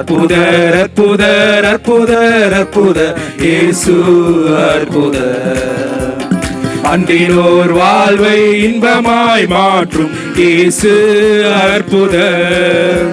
அற்புதர் அற்புதர் அற்புதர் அற்புதர். இயேசு அற்புதர். அன்றினோர் வாழ்வை இன்பமாய் மாற்றும் இயேசு அற்புதர்.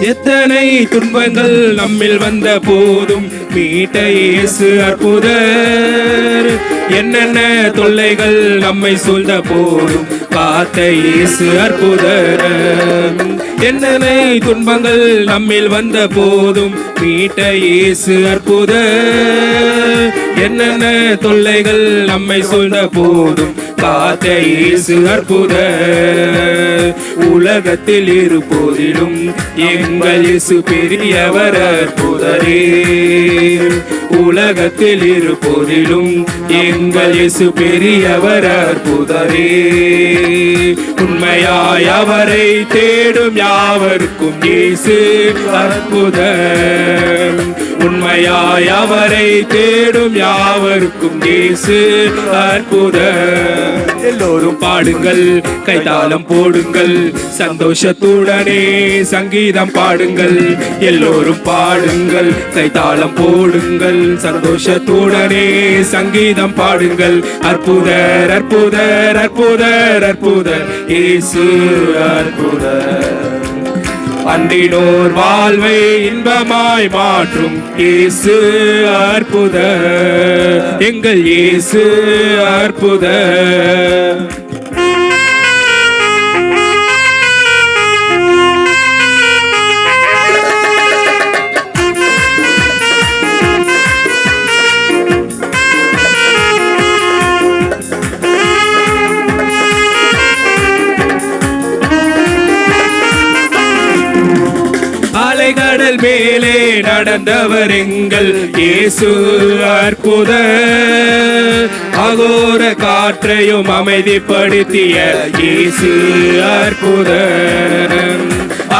எத்தனை துன்பங்கள் நம்மில் வந்த போதும்? மீட்ட இயேசு அற்புதர். என்னென்ன தொல்லைகள் நம்மை சூழ்ந்த போதும்? காத்த இயேசு அற்புதர். என்னென்ன துன்பங்கள் நம்மில் வந்த போதும்? மீட்ட இயேசு அற்புதர். என்னென்ன தொல்லைகள் நம்மை சூழ்ந்த போதும்? காத்த இயேசு அற்புத உலகத்தில் இருப்போதிலும் எங்கள் இயேசு பெரியவர் அற்புதரே. உலகத்தில் இருப்போதிலும் எங்கள் இயேசு பெரியவர் அற்புதரே. உண்மையாய் அவரை தேடும் யாவருக்கும் இயேசு அற்புதம். உண்மையாய் அவரை தேடும் யாவருக்கும் இயேசு அற்புத. எல்லோரும் பாடுங்கள் கைதாளம் போடுங்கள் சந்தோஷத்துடனே சங்கீதம் பாடுங்கள். எல்லோரும் பாடுங்கள் கைதாளம் போடுங்கள் சந்தோஷத்துடனே சங்கீதம் பாடுங்கள். அற்புதர் அற்புதர் அற்புதர் அற்புதர் இயேசு அற்புதர். அன்றினோர் வாழ்வை இன்பமாய் மாற்றும் இயேசு அற்புத எங்கள் இயேசு அற்புத அலைகடல் மேலே நடந்தவர் எங்கள் இயேசு அற்புத. அகோர காற்றையும் அமைதிப்படுத்திய இயேசு அற்புத.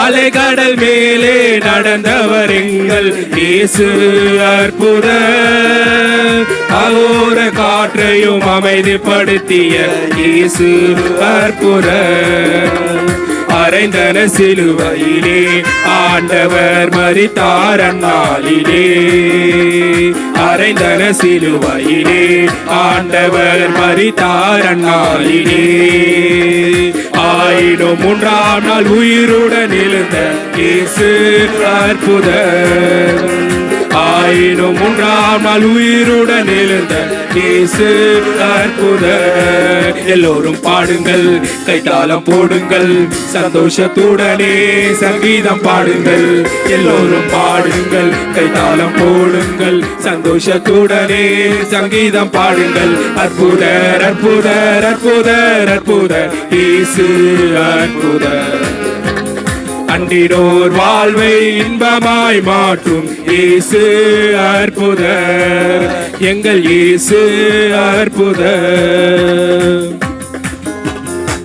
அலைகடல் மேலே நடந்தவர் எங்கள் இயேசு அற்புத. அகோர காற்றையும் அமைதிப்படுத்திய இயேசு அற்புத. சிலுவையிலே ஆண்டவர் மறித்தார் அந்நாளிலே அரைந்தன சிலுவையிலே ஆண்டவர் மறித்தார் அந்நாளிலே ஆயினும் மூன்றாம் நாள் உயிருடன் எழுந்த இயேசு அற்புதர். ஆயினும் மூன்றாம் நாள் உயிருடன் எழுந்த இயேசு அற்புத. எல்லோரும் பாடுங்கள் கைத்தாளம் போடுங்கள் சந்தோஷத்துடனே சங்கீதம் பாடுங்கள். எல்லோரும் பாடுங்கள் கைத்தாளம் போடுங்கள் சந்தோஷத்துடனே சங்கீதம் பாடுங்கள். அற்புதர் அற்புதர் அற்புதர் அற்புதர் இயேசு அற்புதர். அண்டினோர் வாழ்வை இன்பமாய் மாற்றும் இயேசு அற்புதர். எங்கள் இயேசு அற்புதர்.